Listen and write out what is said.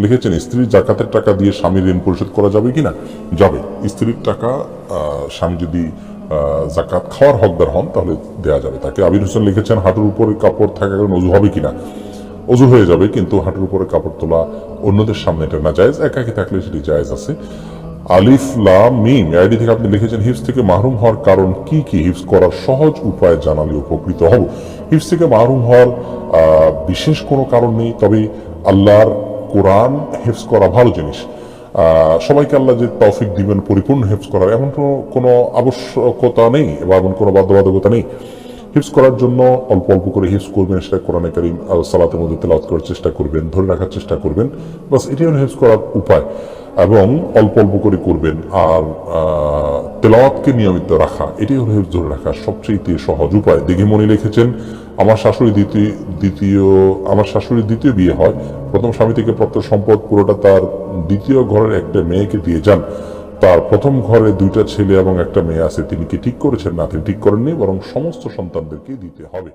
লিখেছেন, স্ত্রীর জাকাতের টাকা দিয়ে স্বামীর ঋণ পরিশোধ করা যাবে কিনা? যাবে। স্ত্রীর টাকা স্বামী যদি জাকাত খাওয়ার হকদার হন, তাহলে দেওয়া যাবে। তাকে আবির হোসেন লিখেছেন, হাঁটুর উপরে কাপড় থাকা কারণে অজু হবে কিনা? অজু হয়ে যাবে, কিন্তু হাঁটুর উপরে কাপড় তোলা অন্যদের সামনে এটা না জায়েজ একাকি থাকলে সেটি জায়েজ আছে। আলিফ, লাম, মিম আইডি থেকে আপনি লিখেছেন হিফস থেকে মাহরুম হওয়ার কারণ কি কি? হিপস করার সহজ উপায় জানালে উপকৃত হব। হিপস থেকে মাহরুম হওয়ার বিশেষ কোনো কারণ নেই, তবে আল্লাহর কোরআন হেফস করা ভালো জিনিস। সবাইকে আল্লাহ যে তৌফিক দিবেন, পরিপূর্ণ হেফস করার, এমন কোনো কোনো আবশ্যকতা নেই বা এমন কোনো বাধ্যবাধকতা নেই। হিফস করার জন্য অল্প অল্প করে হিফস করবেন, সেটা কোরআনে কারিম সালাতের মধ্যে তেলাওয়াত করার চেষ্টা করবেন, ধরে রাখার চেষ্টা করবেন। বাস এটি হলো হিফস করার উপায়। এবং অল্প অল্প করে করবেন। আর তেলাওয়াতকে নিয়মিত রাখা এটি হলো হিফস ধরে রাখার সবচেয়ে সহজ উপায়। দিঘিমণি লিখেছেন আমার শাশুড়ি দ্বিতীয় দ্বিতীয়, আমার শাশুড়ির দ্বিতীয় বিয়ে হয়। প্রথম স্বামী থেকে প্রাপ্ত সম্পদ পুরোটা তার দ্বিতীয় ঘরের একটা মেয়েকে দিয়ে যান। তার প্রথম ঘরে দুইটা ছেলে এবং একটা মেয়ে আছে। তিনি কি ঠিক করেছেন? না, তিনি ঠিক করেননি, বরং সমস্ত সন্তানদেরকে দিতে হবে।